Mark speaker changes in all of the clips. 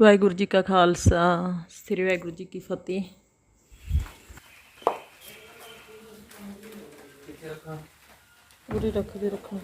Speaker 1: ਵਾਹਿਗੁਰੂ ਜੀ ਕਾ ਖਾਲਸਾ ਸ੍ਰੀ ਵਾਹਿਗੁਰੂ ਜੀ ਕੀ ਫਤਿਹ। ਉਰੇ ਰੱਖ ਦੇ ਰੱਖਣਾ।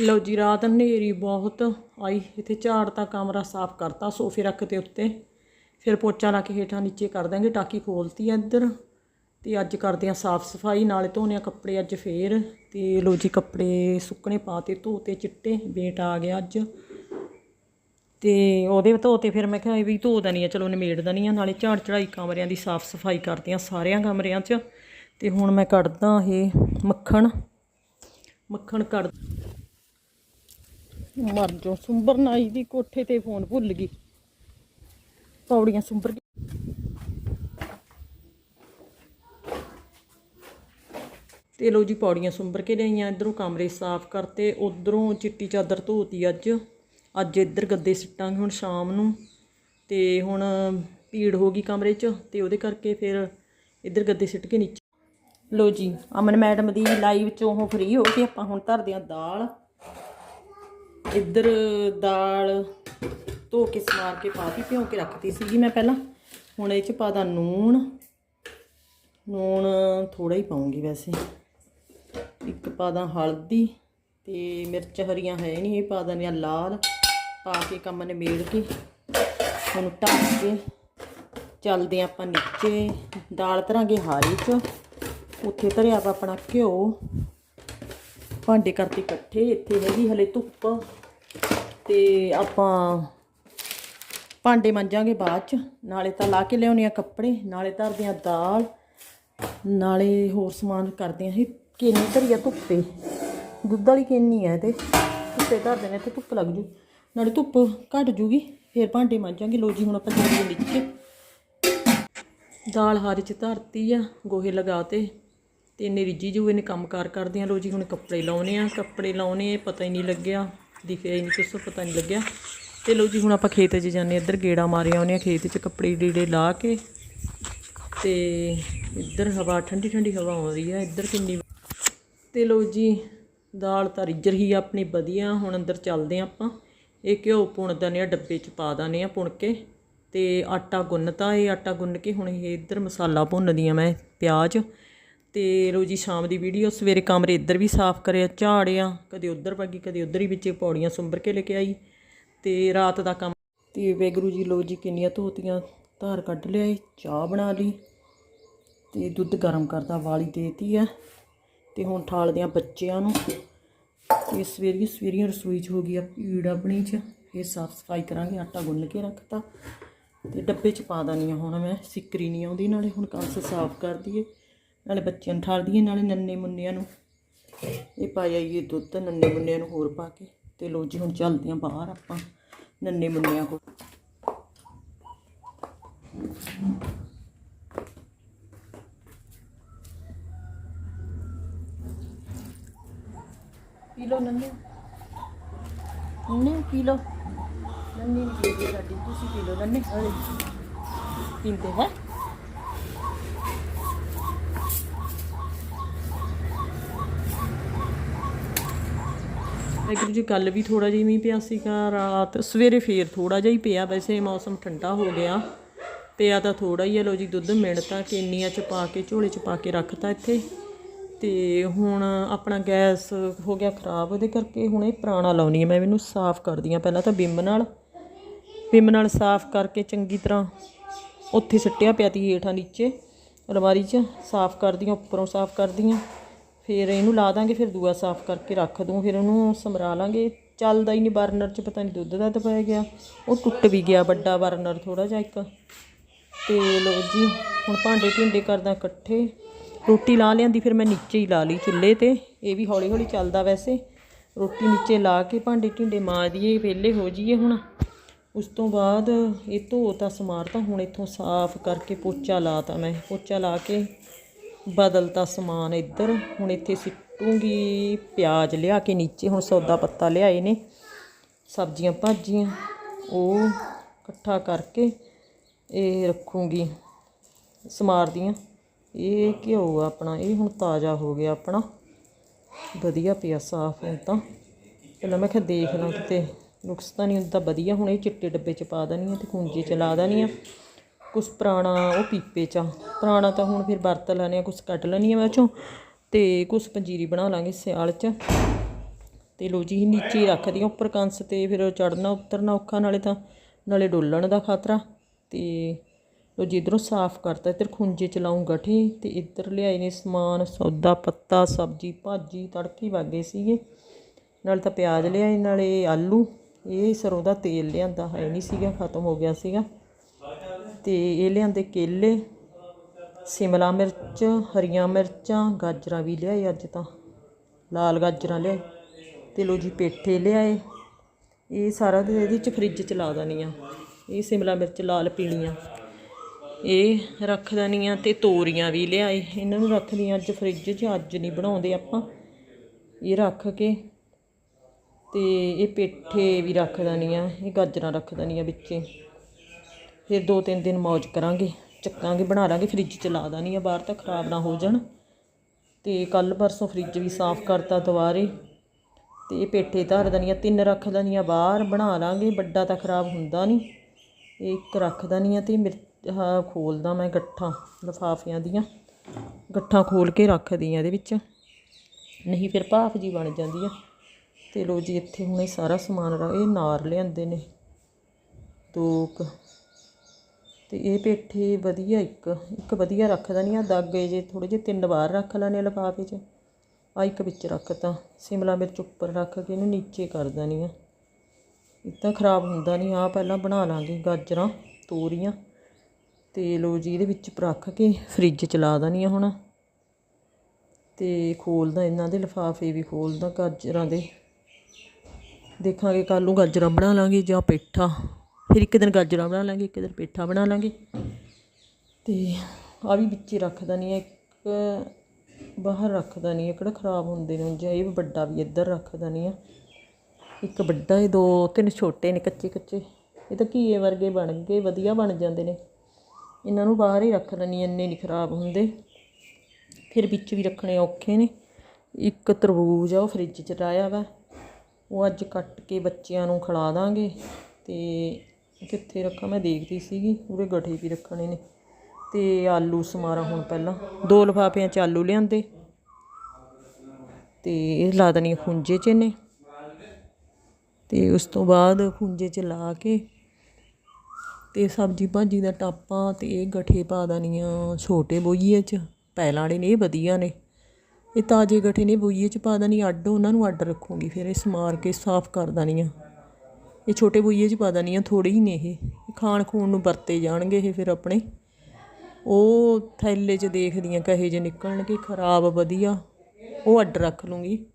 Speaker 1: ਲਓ ਜੀ, ਰਾਤ ਹਨੇਰੀ ਬਹੁਤ ਆਈ। ਇੱਥੇ ਝਾੜ ਤਾਂ ਕਮਰਾ ਸਾਫ਼ ਕਰਤਾ, ਸੋਫੇ ਰੱਖ ਰੱਖਤੇ ਉੱਤੇ। ਫਿਰ ਪੋਚਾ ਲਾ ਕੇ ਹੇਠਾਂ ਨੀਚੇ ਕਰ ਦਾਂਗੇ ਟਾਕੀ ਖੋਲਤੀ ਆ ਇੱਧਰ। ਤੇ ਅੱਜ ਕਰਦੇ ਆ ਸਾਫ਼ ਸਫ਼ਾਈ, ਨਾਲੇ ਧੋਨੇ ਆ ਕੱਪੜੇ ਅੱਜ ਫੇਰ। ਤੇ ਲਓ ਜੀ, ਕੱਪੜੇ ਸੁੱਕਣੇ ਪਾਤੇ ਧੋਤੇ ਚਿੱਟੇ, ਬੇਟ ਆ ਗਿਆ ਅੱਜ। ਤੇ ਉਹਦੇ ਧੋਤੇ ਫਿਰ ਮੈਂ ਕਿਹਾ ਇਹ ਵੀ ਧੋ ਦਣੀ ਆ, ਚਲੋ ਨਿਮੇੜ ਦਣੀ ਆ। ਨਾਲੇ ਝਾੜ ਚੜਾਈ ਕਮਰਿਆਂ ਦੀ ਸਾਫ਼ ਸਫ਼ਾਈ ਕਰਦੇ ਆ ਸਾਰਿਆਂ ਕਮਰਿਆਂ 'ਚ। ਤੇ ਹੁਣ ਮੈਂ ਕੱਢਦਾ ਇਹ ਮੱਖਣ। ਮੱਖਣ ਕੱਢ ਮਰ ਜੋ ਸੁੰਬਰ ਨਾਈ ਦੀ ਕੋਠੇ ਤੇ ਫੋਨ ਭੁੱਲ ਗਈ। ਪੌੜੀਆਂ ਸੁੰਬਰ ਤੇ ਲੋ ਜੀ, ਪੌੜੀਆਂ ਸੁੰਬਰ ਕੇ ਲਈਆਂ ਇਧਰੋਂ ਕਮਰੇ ਸਾਫ਼ ਕਰਤੇ, ਉਧਰੋਂ ਚਿੱਟੀ ਚਾਦਰ ਧੋਤੀ ਅੱਜ। ਅੱਜ ਇੱਧਰ ਗੱਦੇ ਸਿੱਟਾਂਗੇ ਹੁਣ ਸ਼ਾਮ ਨੂੰ। ਤੇ ਹੁਣ ਭੀੜ ਹੋ ਗਈ ਕਮਰੇ 'ਚ, ਤੇ ਉਹਦੇ ਕਰਕੇ ਫਿਰ ਇੱਧਰ ਗੱਦੇ ਸਿੱਟ ਕੇ ਨੀਚੇ। ਲੋ ਜੀ, ਅਮਨ ਮੈਡਮ ਦੀ ਲਾਈਵ ਚੋਂ ਉਹ ਫ੍ਰੀ ਹੋ ਕੇ ਆਪਾਂ ਹੁਣ ਧਰਦੇ ਆਂ ਦਾਲ। ਇੱਧਰ ਦਾਲ ਧੋ ਕੇ ਸਮਾਰ ਕੇ ਪਾਤੀ ਭਿਉਂ ਕੇ ਰੱਖਤੀ ਸੀਗੀ ਮੈਂ ਪਹਿਲਾਂ। ਹੁਣ ਇਹ ਚ ਪਾਦਾ ਨੂਣ। ਨੂਣ ਥੋੜਾ ਹੀ ਪਾਉਂਗੀ ਵੈਸੇ। ਇੱਕ ਪਾਦਾ ਹਲਦੀ ਤੇ ਮਿਰਚ ਹਰੀਆਂ ਹੈ ਨਹੀਂ, ਇਹ ਪਾ ਦਿੰਦੇ ਆ ਲਾਲ। ਪਾ ਕੇ ਕੰਮ ਨੇ ਮੇੜ ਕੇ ਉਹਨੂੰ ਢੱਕ ਕੇ ਚੱਲਦੇ ਆਪਾਂ ਨੀਚੇ। ਦਾਲ ਧਰਾਂਗੇ ਹਾਰੀ ਚ। ਉੱਥੇ ਧਰਿਆ ਆਪਾਂ ਆਪਣਾ ਘਿਓ। ਭਾਂਡੇ ਕਰਤੇ ਇਕੱਠੇ, ਇੱਥੇ ਹੈਗੀ ਹਲੇ ਧੁੱਪ ਤੇ ਆਪਾਂ ਭਾਂਡੇ ਮਾਂਜਾਂਗੇ ਬਾਅਦ ਚ। ਨਾਲੇ ਤਾਂ ਲਾ ਕੇ ਲਿਆਉਣੇ ਆ ਕੱਪੜੇ, ਨਾਲੇ ਧਰਦੇ ਆ ਦਾਲ, ਨਾਲੇ ਹੋਰ ਸਮਾਨ ਕਰਦੇ ਆ ਇਹ ਕਿੰਨੀ ਧਰੀ ਆ ਧੁੱਪੇ। ਦੁੱਧ ਵਾਲੀ ਕਿੰਨੀ ਆ ਇਹਦੇ? ਧੁੱਪੇ ਧਰਦੇ ਨੇ ਇੱਥੇ ਧੁੱਪ ਲੱਗ ਜੂ। ਨਾਲੇ ਧੁੱਪ ਘਟ ਜੂਗੀ, ਫਿਰ ਭਾਂਡੇ ਮਾਂਜਾਂਗੇ। ਲੋ ਜੀ, ਹੁਣ ਆਪਾਂ ਚੱਲੀਏ ਵਿੱਚ। ਦਾਲ ਹਾਰੀ ਚ ਧਰਤੀ ਆ, ਗੋਹੇ ਲਗਾਤੇ ਤੇ ਇਹਨੇ ਰਿੱਜੀ ਜੂ ਇਹਨੇ ਕੰਮਕਾਰ ਕਰਦੇ ਆ। ਲੋ ਜੀ ਹੁਣ ਕੱਪੜੇ ਲਾਉਣੇ ਆ। ਕੱਪੜੇ ਲਾਉਣੇ ਪਤਾ ਹੀ ਨਹੀਂ ਲੱਗਿਆ। ਦਿਖਿਆ ਹੀ ਨਹੀਂ ਕੁਛ ਪਤਾ ਨਹੀਂ ਲੱਗਿਆ। ਤੇ ਲੋ ਜੀ ਹੁਣ ਆਪਾਂ ਖੇਤ 'ਚ ਜਾਂਦੇ ਹਾਂ, ਇੱਧਰ ਗੇੜਾ ਮਾਰੇ ਆਉਨੇ ਆ ਖੇਤ 'ਚ ਕੱਪੜੇ ਡੀੜੇ ਲਾ ਕੇ। ਤੇ ਇੱਧਰ ਹਵਾ ਠੰਡੀ ਠੰਡੀ ਹਵਾ ਆਉਂਦੀ ਆ। ਇੱਧਰ ਕਿੰਨੀ ਤੇ ਲੋ ਜੀ ਦਾਲ ਤਾਂ ਰਿੱਜਰ ਹੀ ਆ ਆਪਣੀ ਵਧੀਆ। ਹੁਣ ਅੰਦਰ ਚੱਲਦੇ ਆ ਆਪਾਂ। ਇਹ ਘਿਓ ਪੁਣਦਾ ਨੇ ਆ ਡੱਬੇ 'ਚ ਪਾ ਦਾਨੇ ਆ ਪੁਣ ਕੇ। ਤੇ ਆਟਾ ਗੁੰਨਤਾ। ਇਹ ਆਟਾ ਗੁੰਨ ਕੇ ਹੁਣ ਇਹ ਇੱਧਰ ਮਸਾਲਾ ਭੁੰਨਦੀ ਆ ਮੈਂ ਪਿਆਜ਼। ਤੇ ਰੋਜ਼ੀ ਸ਼ਾਮ ਦੀ ਵੀਡੀਓ ਸਵੇਰੇ ਕਮਰੇ ਇੱਧਰ ਵੀ ਸਾਫ਼ ਕਰਿਆ, ਝਾੜਿਆ, ਕਦੇ ਉੱਧਰ ਭਾਗੀ ਕਦੇ ਉੱਧਰ ਹੀ ਵਿੱਚੇ ਪੌੜੀਆਂ ਸੁੰਬਰ ਕੇ ਲੈ ਕੇ ਆਈ ਤੇ ਰਾਤ ਦਾ ਕੰਮ ਤੇ ਵੈਗਰੂ ਜੀ ਲੋ ਜੀ, ਕਿੰਨੀਆਂ ਧੋਤੀਆਂ, ਧਾਰ ਕੱਢ ਲਿਆ ਚਾਹ ਬਣਾ ਲਈ ਤੇ ਦੁੱਧ ਗਰਮ ਕਰਦਾ ਵਾਲੀ ਦੇਤੀ ਆ ਤੇ ਹੁਣ ਠਾਲਦੇ ਆ ਬੱਚਿਆਂ ਨੂੰ ਤੇ ਸਵੇਰੀ ਸਵੇਰੀਆਂ ਰਸੋਈ 'ਚ ਹੋ ਗਈ ਆ ਭੀੜ ਆਪਣੀ 'ਚ ਇਹ ਸਾਫ਼ ਸਫ਼ਾਈ ਕਰਾਂਗੇ, ਆਟਾ ਗੁੰਨ ਕੇ ਰੱਖਤਾ ਤੇ ਡੱਬੇ 'ਚ ਪਾ ਦਾਨੀ ਆ ਹੁਣ ਮੈਂ, ਸਿੱਕਰੀ ਨਹੀਂ ਆਉਂਦੀ, ਨਾਲੇ ਹੁਣ ਕੰਸ ਸਾਫ਼ ਕਰ ਦਈਏ। ਨਾਲੇ ਬੱਚਿਆਂ ਨੂੰ ਠਾਲ ਨਾਲੇ ਨੰਨੇ ਮੁੰਨਿਆਂ ਨੂੰ। ਇਹ ਪਾਇਆ ਇਹ ਦੁੱਧ, ਨੰਨੇ ਮੁੰਨਿਆਂ ਨੂੰ ਹੋਰ ਪਾ ਕੇ। ਤੇ ਲੋ ਜੀ, ਹੁਣ ਚੱਲਦੇ ਆ ਬਾਹਰ ਆਪਾਂ, ਨੰਨੇ ਮੁੰਨਿਆਂ ਕੋਲ। ਪੀ ਲਓ ਨੰਨੇ। ਨੰਨੇ ਪੀ ਲਓ। ਨੰਨੇ ਨਹੀਂ ਪੀਂਦੀ ਸਾਡੀ, ਤੁਸੀਂ ਪੀ ਲਓ ਨੰਨੇ। ਪੀਂਦੇ ਹੈ। ਵਾਹਿਗੁਰੂ ਜੀ ਕੱਲ ਵੀ ਥੋੜਾ ਜਿਹਾ ਮੀਂਹ ਪਿਆ ਸੀਗਾ, ਰਾਤ ਸਵੇਰੇ ਫੇਰ ਥੋੜਾ ਜਿਹਾ ਹੀ ਪਿਆ, ਵੈਸੇ ਮੌਸਮ ਠੰਡਾ ਹੋ ਗਿਆ। ਪਿਆ ਤਾਂ ਥੋੜਾ ਹੀ ਹੈ ਲੋ ਜੀ, ਦੁੱਧ ਮਿਣਤਾ ਕੇਨੀਆਂ ਚ ਪਾ ਕੇ, ਝੋਲੇ ਚ ਪਾ ਕੇ ਰੱਖਤਾ ਇੱਥੇ। ਤੇ ਹੁਣ ਆਪਣਾ ਗੈਸ ਹੋ ਗਿਆ ਖਰਾਬ, ਉਹਦੇ ਕਰਕੇ ਹੁਣ ਇਹ ਪੁਰਾਣਾ ਲਾਉਣੀ ਹੈ ਮੈਂ, ਇਹਨੂੰ ਸਾਫ਼ ਕਰਦੀ ਹਾਂ ਪਹਿਲਾਂ ਤਾਂ ਬਿੰਮ ਨਾਲ। ਬਿੰਮ ਨਾਲ ਸਾਫ਼ ਕਰਕੇ ਚੰਗੀ ਤਰ੍ਹਾਂ ਉੱਥੇ ਸਿੱਟਿਆ ਪਿਆ ਤੀ ਹੇਠਾਂ ਨੀਚੇ, ਅਲਮਾਰੀ 'ਚ, ਸਾਫ਼ ਕਰਦੀ ਕਰਦੀਆਂ ਉੱਪਰੋਂ ਸਾਫ਼ ਕਰਦੀ ਕਰਦੀਆਂ ਫਿਰ ਇਹਨੂੰ ਲਾ ਦਾਂਗੇ, ਫਿਰ ਦੂਆ ਸਾਫ਼ ਕਰਕੇ ਰੱਖ ਦੂੰ, ਫਿਰ ਉਹਨੂੰ ਸਮਰਾ ਲਾਂਗੇ। ਚੱਲਦਾ ਹੀ ਨਹੀਂ ਬਰਨਰ 'ਚ, ਪਤਾ ਨਹੀਂ ਦੁੱਧ ਦਾ ਤਾਂ ਪੈ ਗਿਆ। ਉਹ ਟੁੱਟ ਵੀ ਗਿਆ ਵੱਡਾ ਬਰਨਰ ਥੋੜਾ ਜਿਹਾ ਇੱਕ। ਤੇ ਲੋ ਜੀ, ਹੁਣ ਭਾਂਡੇ ਢਿੰਡੇ ਕਰਦਾ ਇਕੱਠੇ। ਰੋਟੀ ਲਾ ਲਿਆਂਦੀ, ਫਿਰ ਮੈਂ ਨੀਚੇ ਹੀ ਲਾ ਲਈ ਚੁੱਲ੍ਹੇ ਤੇ। ਇਹ ਵੀ ਹੌਲੀ ਹੌਲੀ ਚੱਲਦਾ ਵੈਸੇ। ਰੋਟੀ ਨੀਚੇ ਲਾ ਕੇ ਭਾਂਡੇ ਢਿੰਡੇ ਮਾਰ ਦਈਏ, ਵਿਹਲੇ ਹੋ ਜਾਈਏ ਹੁਣ। ਉਸ ਤੋਂ ਬਾਅਦ ਇਹ ਧੋ ਧੋਤਾ ਸਮਾਰਤਾ, ਹੁਣ ਇੱਥੋਂ ਸਾਫ਼ ਕਰਕੇ ਪੋਚਾ ਲਾਤਾ ਮੈਂ। ਪੋਚਾ ਲਾ ਕੇ ਬਦਲਤਾ ਸਮਾਨ ਇੱਧਰ। ਹੁਣ ਇੱਥੇ ਸਿੱਟੂਗੀ ਪਿਆਜ਼ ਲਿਆ ਕੇ ਨੀਚੇ। ਹੁਣ ਸੌਦਾ ਪੱਤਾ ਲਿਆਏ ਨੇ। ਸਬਜ਼ੀਆਂ ਭਾਜੀਆਂ। ਉਹ ਇਕੱਠਾ ਕਰਕੇ ਇਹ ਰੱਖੂੰਗੀ ਸਮਾਰਦੀਆਂ ਇਹ ਘਿਓ ਆ ਆਪਣਾ, ਇਹ ਹੁਣ ਤਾਜ਼ਾ ਹੋ ਗਿਆ ਆਪਣਾ। ਵਧੀਆ ਪਿਆ ਸਾਫ਼ ਹੁਣ ਤਾਂ। ਪਹਿਲਾਂ ਮੈਂ ਕਿਹਾ ਦੇਖ ਲਾਂ ਕਿਤੇ। ਨੁਕਸ ਤਾਂ ਨਹੀਂ ਹੁੰਦਾ ਵਧੀਆ। ਹੁਣ ਇਹ ਚਿੱਟੇ ਡੱਬੇ 'ਚ ਪਾ ਦੇਣੀ ਆ ਤੇ ਖੂੰਜੇ 'ਚ ਲਾ ਦੇਣੀ ਆ। ਕੁਛ ਪੁਰਾਣਾ ਉਹ ਪੀਪੇ 'ਚ ਆ। ਪੁਰਾਣਾ ਤਾਂ ਹੁਣ ਫਿਰ ਵਰਤ ਲੈਣੇ ਆ, ਕੁਛ ਕੱਟ ਲੈਣੀ ਆ ਮੈਂ ਉਹ 'ਚੋਂ। ਤੇ ਕੁਛ ਪੰਜੀਰੀ ਬਣਾ ਲਾਂਗੇ ਸਿਆਲ 'ਚ। ਤੇ ਲੋ ਜੀ, ਨੀਚੇ ਹੀ ਰੱਖਦੀ ਉੱਪਰ ਕੰਸ ਤੇ, ਫਿਰ ਚੜਨਾ ਉਤਰਨਾ ਔਖਾ, ਨਾਲੇ ਤਾਂ, ਨਾਲੇ ਡੋਲਣ ਦਾ ਖਤਰਾ। ਤੇ ਲੋ ਜੀ, ਇੱਧਰੋਂ ਸਾਫ਼ ਕਰਤਾ, ਇੱਧਰ ਖੁੰਝੇ ਚ ਲਾਉਂ ਗਠੇ, ਤੇ ਇੱਧਰ ਲਿਆਏ ਨੇ ਸਮਾਨ, ਸੌਦਾ, ਪੱਤਾ, ਸਬਜ਼ੀ, ਭਾਜੀ, ਤੜਕੀ ਵਾਗੇ ਸੀਗੇ। ਨਾਲ ਤਾਂ ਪਿਆਜ਼ ਲਿਆਏ, ਨਾਲੇ ਆਲੂ। ਇਹ ਸਰੋਂ ਦਾ ਤੇਲ ਲਿਆਂਦਾ ਹੈ ਨਹੀਂ ਸੀਗਾ, ਖਤਮ ਹੋ ਗਿਆ ਸੀਗਾ। ਅਤੇ ਇਹ ਲਿਆਂਦੇ ਕੇਲੇ, ਸਿਮਲਾ ਮਿਰਚ, ਹਰੀਆਂ ਮਿਰਚਾਂ, ਗਾਜਰਾਂ ਵੀ ਲਿਆਏ ਅੱਜ ਤਾਂ। ਲਾਲ ਗਾਜਰਾਂ ਲਿਆਏ ਅਤੇ ਲੋ ਜੀ ਪੇਠੇ ਲਿਆਏ। ਇਹ ਸਾਰਾ ਦੇ ਇਹਦੇ ਚ ਫਰਿੱਜ ਚ ਲਾ ਦੇਣੀ ਆ ਇਹ ਸਿਮਲਾ ਮਿਰਚ ਲਾਲ ਪੀਲੀਆਂ ਇਹ ਰੱਖ ਦੇਣੀਆਂ ਤੇ ਤੋਰੀਆਂ ਵੀ ਲਿਆਏ। ਇਹਨਾਂ ਨੂੰ ਰੱਖਦੀਆਂ ਅੱਜ ਫਰਿੱਜ 'ਚ, ਅੱਜ ਨਹੀਂ ਬਣਾਉਂਦੇ ਆਪਾਂ। ਇਹ ਰੱਖ ਕੇ ਤੇ ਇਹ ਪੇਠੇ ਵੀ ਰੱਖ ਦੇਣੀਆਂ, ਇਹ ਗਾਜਰਾਂ ਰੱਖ ਦੇਣੀਆਂ ਵਿੱਚੇ। ਫਿਰ ਦੋ ਤਿੰਨ ਦਿਨ ਮੌਜ ਕਰਾਂਗੇ, ਚੱਕਾਂਗੇ, ਬਣਾ ਲਾਂਗੇ ਫ੍ਰਿਜ 'ਚ ਲਾ ਦੇਣੀ ਆ, ਬਾਹਰ ਤਾਂ ਖਰਾਬ ਨਾ ਹੋ ਜਾਣ। ਤੇ ਕੱਲ ਪਰਸੋਂ ਫ੍ਰਿਜ ਵੀ ਸਾਫ਼ ਕਰਤਾ ਦੁਬਾਰੇ। ਤੇ ਇਹ ਪੇਠੇ ਧਰ ਦੇਣੀਆਂ, ਤਿੰਨ ਰੱਖ ਦੇਣੀਆਂ ਬਾਹਰ, ਬਣਾ ਲਾਂਗੇ, ਵੱਡਾ ਤਾਂ ਖਰਾਬ ਹੁੰਦਾ ਨਹੀਂ ਇਹ ਇੱਕ ਰੱਖ ਦੇਣੀਆਂ ਤੇ ਮਿਰਚ ਖੋਲਦਾ ਮੈਂ ਗੱਠਾਂ, ਲਿਫਾਫਿਆਂ ਦੀਆਂ। ਗੱਠਾਂ ਖੋਲ ਕੇ ਰੱਖਦੀ ਆ ਇਹਦੇ ਵਿੱਚ। ਨਹੀਂ ਫਿਰ ਭਾਫ ਜੀ ਬਣ ਜਾਂਦੀ ਆ ਤੇ ਲੋ ਜੀ, ਇੱਥੇ ਹੁਣ ਇਹ ਸਾਰਾ ਸਮਾਨ ਇਹ ਨਾਰ ਲਿਆਂਦੇ ਨੇ। ਦੋ ਅਤੇ ਇਹ ਪੇਠੇ ਵਧੀਆ ਇੱਕ ਇੱਕ ਵਧੀਆ ਰੱਖ ਦੇਣੀ ਆ ਦਾਗੇ ਜੇ ਥੋੜ੍ਹੇ ਜਿਹੇ ਤਿੰਨ ਵਾਰ ਰੱਖ ਲੈਣੇ ਲਿਫਾਫੇ 'ਚ। ਆਹ ਇੱਕ ਵਿੱਚ ਰੱਖ ਤਾ, ਸਿਮਲਾ ਮਿਰਚ ਉੱਪਰ ਰੱਖ ਕੇ ਇਹਨੂੰ ਨੀਚੇ ਕਰ ਦੇਣੀ ਆ। ਇਹ ਤਾਂ ਖਰਾਬ ਹੁੰਦਾ ਨਹੀਂ ਆਹ ਪਹਿਲਾਂ ਬਣਾ ਲਾਂਗੇ ਗਾਜਰਾਂ, ਤੋਰੀਆਂ ਤੇ ਲੋ ਜੀ ਇਹਦੇ ਵਿੱਚ ਰੱਖ ਕੇ ਫ੍ਰਿਜ ਚ ਲਾ ਦੇਣੀ ਆ ਹੁਣ। ਤੇ ਖੋਲਦਾ ਇਹਨਾਂ ਦੇ ਲਿਫਾਫੇ ਵੀ, ਖੋਲਦਾ ਗਾਜਰਾਂ ਦੇ। ਦੇਖਾਂਗੇ ਕੱਲ ਨੂੰ ਗਾਜਰਾਂ ਬਣਾ ਲਾਂਗੇ ਜਾਂ ਪੇਠਾ। ਫਿਰ ਇੱਕ ਦਿਨ ਗਾਜਰਾਂ ਬਣਾ ਲਾਂਗੇ, ਇੱਕ ਦਿਨ ਪੇਠਾ ਬਣਾ ਲਾਂਗੇ। ਅਤੇ ਆਹ ਵੀ ਵਿੱਚੇ ਰੱਖ ਦੇਣੀ ਹੈ, ਇੱਕ ਬਾਹਰ ਰੱਖ ਦੇਣੀ ਆ ਕਿਹੜਾ ਖਰਾਬ ਹੁੰਦੇ ਨੇ ਜਾਂ ਇਹ ਵੀ ਵੱਡਾ ਵੀ, ਇੱਧਰ ਰੱਖ ਦੇਣੀ ਆ ਇੱਕ ਵੱਡਾ ਇਹ ਦੋ, ਤਿੰਨ ਛੋਟੇ ਨੇ ਕੱਚੇ ਕੱਚੇ। ਇਹ ਤਾਂ ਘੀਏ ਵਰਗੇ ਬਣ ਗਏ, ਵਧੀਆ ਬਣ ਜਾਂਦੇ ਨੇ। ਇਹਨਾਂ ਨੂੰ ਬਾਹਰ ਹੀ ਰੱਖ ਲੈਣੀ ਇੰਨੇ ਨਹੀਂ ਖਰਾਬ ਹੁੰਦੇ। ਫਿਰ ਵਿੱਚ ਵੀ ਰੱਖਣੇ ਔਖੇ ਨੇ। ਇੱਕ ਤਰਬੂਜ ਆ, ਉਹ ਫ੍ਰਿਜ 'ਚ ਲਾਇਆ ਵਾ। ਉਹ ਅੱਜ ਕੱਟ ਕੇ ਬੱਚਿਆਂ ਨੂੰ ਖਿਲਾ ਦਾਂਗੇ ਤੇ ਕਿੱਥੇ ਰੱਖਾਂ? ਮੈਂ ਦੇਖਦੀ ਸੀਗੀ, ਉਹਦੇ ਗਠੇ ਵੀ ਰੱਖਣੇ ਨੇ। ਤੇ ਆਲੂ ਸਮਾਰਾਂ ਹੁਣ ਪਹਿਲਾਂ। ਦੋ ਲਿਫਾਫਿਆਂ 'ਚ ਆਲੂ ਲਿਆਂਦੇ। ਤੇ ਇਹ ਲਾ ਦੇਣੀ ਖੁੰਝੇ 'ਚ ਨੇ ਤੇ ਉਸ ਤੋਂ ਬਾਅਦ ਖੁੰਝੇ 'ਚ ਲਾ ਕੇ ਤੇ ਸਬਜੀ ਭਾਜੀ ਦਾ ਟਾਪਾ ਤੇ ਇਹ ਗਠੇ ਪਾ ਦੇਣੀਆਂ ਛੋਟੇ ਬੋਈਏ 'ਚ। ਪਹਿਲਾਂ ਵਾਲੇ ਨੇ, ਇਹ ਵਧੀਆ ਨੇ। ਇਹ ਤਾਜ਼ੇ ਗਠੇ ਨੇ, ਬੋਈਏ 'ਚ ਪਾ ਦੇਣੀ। ਅੱਡ ਉਹਨਾਂ ਨੂੰ ਅੱਡ ਰੱਖੂੰਗੀ, ਫਿਰ ਇਹ ਸਮਾਰ ਕੇ ਸਾਫ਼ ਕਰ ਦੇਣੀਆਂ। ਇਹ ਛੋਟੇ ਬੋਈਏ 'ਚ ਪਤਾ ਨਹੀਂ ਆ ਥੋੜੇ ਹੀ ਨੇ ਇਹ। ਖਾਣ ਖੂਣ ਨੂੰ ਵਰਤੇ ਜਾਣਗੇ ਇਹ ਫਿਰ ਆਪਣੇ। ਉਹ ਥੈਲੇ 'ਚ ਦੇਖਦੀਆਂ ਕਹੇ ਜੇ ਨਿਕਲਣਗੇ, ਖਰਾਬ ਵਧੀਆ। ਉਹ ਅੱਡ ਰੱਖ ਲੂੰਗੀ।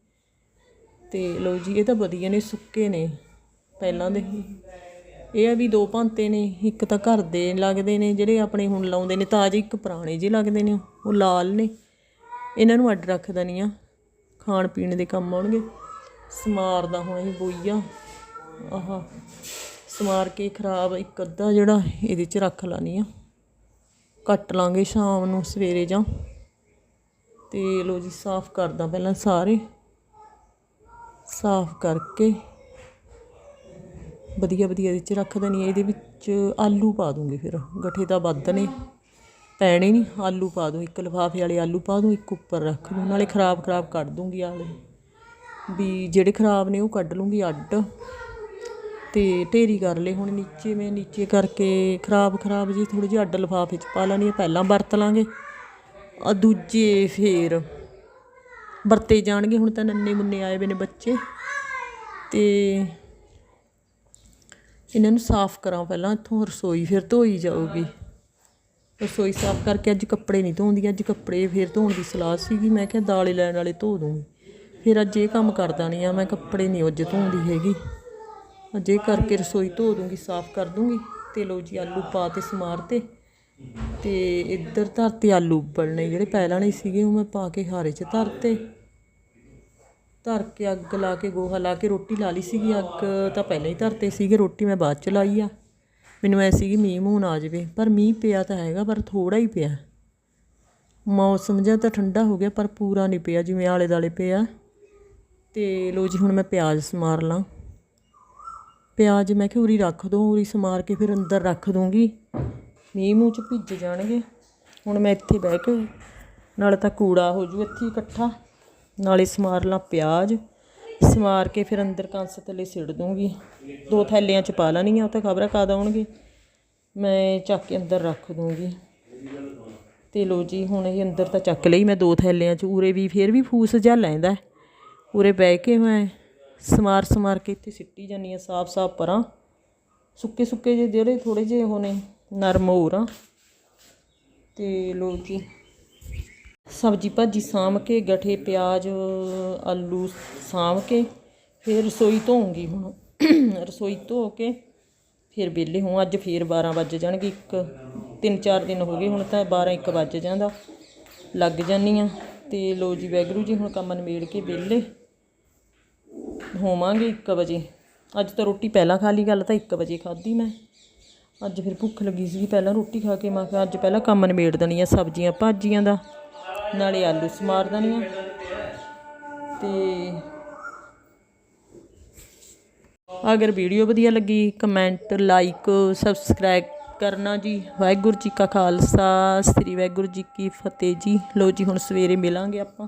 Speaker 1: ਤੇ ਲਓ ਜੀ, ਇਹ ਤਾਂ ਵਧੀਆ ਨੇ, ਸੁੱਕੇ ਨੇ ਪਹਿਲਾਂ ਦੇ। ਇਹ ਆ ਵੀ ਦੋ ਭਾਂਤੇ ਨੇ, ਇੱਕ ਤਾਂ ਘਰ ਦੇ ਲੱਗਦੇ ਨੇ, ਜਿਹੜੇ ਆਪਣੇ ਹੁਣ ਲਾਉਂਦੇ ਨੇ, ਤਾਜ਼ੇ ਇੱਕ ਪੁਰਾਣੇ ਜਿਹੇ ਲੱਗਦੇ ਨੇ। ਉਹ ਲਾਲ ਨੇ। ਇਹਨਾਂ ਨੂੰ ਅੱਡ ਰੱਖ ਆ। ਖਾਣ ਪੀਣ ਦੇ ਕੰਮ ਆਉਣਗੇ। ਸਮਾਰ ਦਾ ਹੁਣ ਇਹ ਬੋਈਆ। ਆਹਾ, ਸਮਾਰ ਕੇ ਖਰਾਬ ਇੱਕ ਅੱਧਾ ਜਿਹੜਾ ਇਹਦੇ 'ਚ ਰੱਖ ਲਾਨੀ ਆ। ਕੱਟ ਲਾਂਗੇ ਸ਼ਾਮ ਨੂੰ, ਸਵੇਰੇ ਜਾਂ। ਤੇ ਲੋ ਜੀ, ਸਾਫ਼ ਕਰਦਾ ਪਹਿਲਾਂ ਸਾਰੇ। ਸਾਫ਼ ਕਰਕੇ ਵਧੀਆ ਵਧੀਆ ਇਹਦੇ 'ਚ ਰੱਖ ਦੇਣੀ ਆ। ਇਹਦੇ ਵਿੱਚ ਆਲੂ ਪਾ ਦੂੰਗੀ ਫਿਰ। ਗਠੇ ਤਾਂ ਵੱਧ ਨੇ, ਪੈਣੇ ਨਹੀਂ ਆਲੂ ਪਾ ਦੂੰ, ਇੱਕ ਲਿਫਾਫੇ ਵਾਲੇ ਆਲੂ ਪਾ ਦੂੰ, ਇੱਕ ਉੱਪਰ ਰੱਖ ਦੂੰ। ਨਾਲੇ ਖਰਾਬ ਖਰਾਬ ਕੱਢ ਦੂੰਗੀ ਆਲੇ। ਵੀ ਜਿਹੜੇ ਖਰਾਬ ਨੇ ਉਹ ਕੱਢ ਲੂੰਗੀ ਅੱਡ। ਅਤੇ ਢੇਰੀ ਕਰ ਲਏ ਹੁਣ ਨੀਚੇ, ਮੈਂ ਨੀਚੇ ਕਰਕੇ ਖਰਾਬ ਖਰਾਬ ਜੀ ਥੋੜ੍ਹੇ ਜਿਹੇ ਅੱਡ ਲਿਫਾਫੇ ਚ ਪਾ ਲੈਣੀ ਆ ਪਹਿਲਾਂ ਵਰਤ ਲਾਂਗੇ। ਆ ਦੂਜੇ ਫੇਰ ਵਰਤੇ ਜਾਣਗੇ, ਹੁਣ ਤਾਂ ਨੰਨੇ ਮੁੰਨੇ ਆਏ ਵੇ ਨੇ ਬੱਚੇ। ਤੇ ਇਹਨਾਂ ਨੂੰ ਸਾਫ਼ ਕਰਾਂ ਪਹਿਲਾਂ, ਇੱਥੋਂ ਰਸੋਈ ਫਿਰ ਧੋਈ ਜਾਊਗੀ। ਰਸੋਈ ਸਾਫ਼ ਕਰਕੇ ਅੱਜ ਕੱਪੜੇ ਨਹੀਂ ਧੋਂਦੀ, ਅੱਜ ਕੱਪੜੇ ਫਿਰ ਧੋਣ ਦੀ ਸਲਾਹ ਸੀਗੀ, ਮੈਂ ਕਿਹਾ ਦਾਲੇ ਲੈਣ ਵਾਲੇ ਧੋ ਦੂੰਗੀ। ਫਿਰ ਅੱਜ ਇਹ ਕੰਮ ਕਰਦਾ ਨਹੀਂ ਆ, ਮੈਂ ਕੱਪੜੇ ਨਹੀਂ ਅੱਜ ਧੋਂਦੀ ਹੈਗੀ। ਅੱਜ ਕਰਕੇ ਰਸੋਈ ਧੋ ਦੂੰਗੀ, ਸਾਫ਼ ਕਰ ਦੂੰਗੀ ਤੇ ਲੋ ਜੀ ਆਲੂ ਪਾ ਤੇ ਸਮਾਰ ਤੇ। ਤੇ ਇੱਧਰ ਧਰਤੇ ਆਲੂ ਉਬਲਣੇ, ਜਿਹੜੇ ਪਹਿਲਾਂ ਨਹੀਂ ਸੀਗੇ ਉਹ ਮੈਂ ਪਾ ਕੇ ਹਾਰੇ 'ਚ ਧਰਤੇ। ਧਰ ਕੇ ਅੱਗ ਲਾ ਕੇ, ਗੋਹਾ ਲਾ ਕੇ ਰੋਟੀ ਲਾ ਲਈ ਸੀਗੀ। ਅੱਗ ਤਾਂ ਪਹਿਲਾਂ ਹੀ ਧਰਤੇ ਸੀਗੇ, ਰੋਟੀ ਮੈਂ ਬਾਅਦ ਚ ਲਾਈ ਆ। ਮੈਨੂੰ ਐ ਸੀਗੀ ਮੀਂਹ ਮੂੰਹ ਆ ਜਾਵੇ, ਪਰ ਮੀਂਹ ਪਿਆ ਤਾਂ ਹੈਗਾ, ਪਰ ਥੋੜਾ ਹੀ ਪਿਆ। ਮੌਸਮ ਜਿਹਾ ਤਾਂ ਠੰਡਾ ਹੋ ਗਿਆ, ਪਰ ਪੂਰਾ ਨਹੀਂ ਪਿਆ, ਜਿਵੇਂ ਆਲੇ ਦਾਲੇ ਪਿਆ। ਤੇ ਲੋ ਜੀ ਹੁਣ ਮੈਂ ਪਿਆਜ਼ ਸਮਾਰ ਲਾਂ। ਪਿਆਜ਼ ਮੈਂ ਕਿਹਾ ਉਰੀ ਰੱਖ ਦੋ, ਉਰੀ ਸਮਾਰ ਕੇ ਫਿਰ ਅੰਦਰ ਰੱਖ ਦੂੰਗੀ। ਮੀਂਹ ਮੂੰਹ ਚ ਭਿੱਜ ਜਾਣਗੇ। ਹੁਣ ਮੈਂ ਇੱਥੇ ਬਹਿ ਕੇ ਨਾਲੇ ਤਾਂ ਕੂੜਾ ਹੋ ਜੂ ਇੱਥੇ ਇਕੱਠਾ। ਨਾਲੇ ਸਮਾਰ ਲਾਂ ਪਿਆਜ਼। ਸਮਾਰ ਕੇ ਫਿਰ ਅੰਦਰ ਕੰਸ ਥੱਲੇ ਸਿੜ ਦੂੰਗੀ। ਦੋ ਥੈਲਿਆਂ ਚ ਪਾ ਲੈਣੀਆਂ, ਉਹ ਤਾਂ ਖਬਰਾਂ ਕਦ ਆਉਣਗੇ? ਮੈਂ ਚੱਕ ਕੇ ਅੰਦਰ ਰੱਖ ਦੂੰਗੀ। ਤੇ ਲੋ ਜੀ, ਹੁਣ ਇਹ ਅੰਦਰ ਤਾਂ ਚੱਕ ਲਈ ਮੈਂ ਦੋ ਥੈਲਿਆਂ ਚ। ਉਰੇ ਵੀ ਫੇਰ ਵੀ ਫੂਸ ਜਾ ਲੈਂਦਾ। ਉਰੇ ਬਹਿ ਕੇ ਮੈਂ ਸਮਾਰ ਸਮਾਰ ਕੇ ਇੱਥੇ ਸਿੱਟੀ ਜਾਂਦੀ ਆ, ਸਾਫ਼ ਸਾਫ਼ ਪਰਾਂ। ਸੁੱਕੇ ਸੁੱਕੇ ਜੇ ਜਿਹੜੇ ਥੋੜੇ ਜਿਹੇ ਹੋਣੇ ਨਰਮ ਹੋਰ ਆ। ਤੇ ਲੋ ਜੀ, ਸਬਜੀ ਭਾਜੀ ਸਾਂਭ ਕੇ, ਗਠੇ, ਪਿਆਜ਼, ਆਲੂ ਸਾਂਭ ਕੇ, ਫਿਰ ਰਸੋਈ ਧੋਉਂਗੀ ਹੁਣ। ਰਸੋਈ ਧੋ ਕੇ ਫਿਰ ਵਿਹਲੇ ਹੋਂ ਅੱਜ ਫਿਰ 12 ਵੱਜ ਜਾਣਗੇ, ਇੱਕ ਤਿੰਨ ਚਾਰ ਦਿਨ ਹੋ ਗਏ ਹੁਣ ਤਾਂ 12 1 ਵੱਜ ਜਾਂਦਾ। ਲੱਗ ਜਾਨੀ ਆ। ਤੇ ਲੋ ਜੀ, ਵੈਗਰੂ ਜੀ ਹੁਣ ਕੰਮ ਨਿਬੇੜ ਕੇ ਵਿਹਲੇ। ਹੋਵਾਂਗੇ 1 ਵਜੇ। ਅੱਜ ਤਾਂ ਰੋਟੀ ਪਹਿਲਾਂ ਖਾ ਲਈ, ਗੱਲ ਤਾਂ 1 ਵਜੇ ਖਾਧੀ ਮੈਂ। ਅੱਜ ਫਿਰ ਭੁੱਖ ਲੱਗੀ ਸੀ ਪਹਿਲਾਂ ਰੋਟੀ ਖਾ ਕੇ, ਮੈਂ ਕਿਹਾ ਅੱਜ ਪਹਿਲਾਂ ਕੰਮ ਨਿਬੇੜ ਦੇਣੀ ਆ, ਸਬਜ਼ੀਆਂ ਭਾਜੀਆਂ ਦਾ। ਨਾਲੇ ਆਲੂ ਸਮਾਰ ਦੇਣੀ ਆ। ਤੇ ਅਗਰ ਵੀਡੀਓ ਵਧੀਆ ਲੱਗੀ, ਕਮੈਂਟ, ਲਾਈਕ, ਸਬਸਕ੍ਰਾਈਬ ਕਰਨਾ ਜੀ। ਵਾਹਿਗੁਰੂ ਜੀ ਕਾ ਖਾਲਸਾ, ਸ੍ਰੀ ਵਾਹਿਗੁਰੂ ਜੀ ਕੀ ਫਤਿਹ ਜੀ। ਲੋ ਜੀ, ਹੁਣ ਸਵੇਰੇ ਮਿਲਾਂਗੇ ਆਪਾਂ।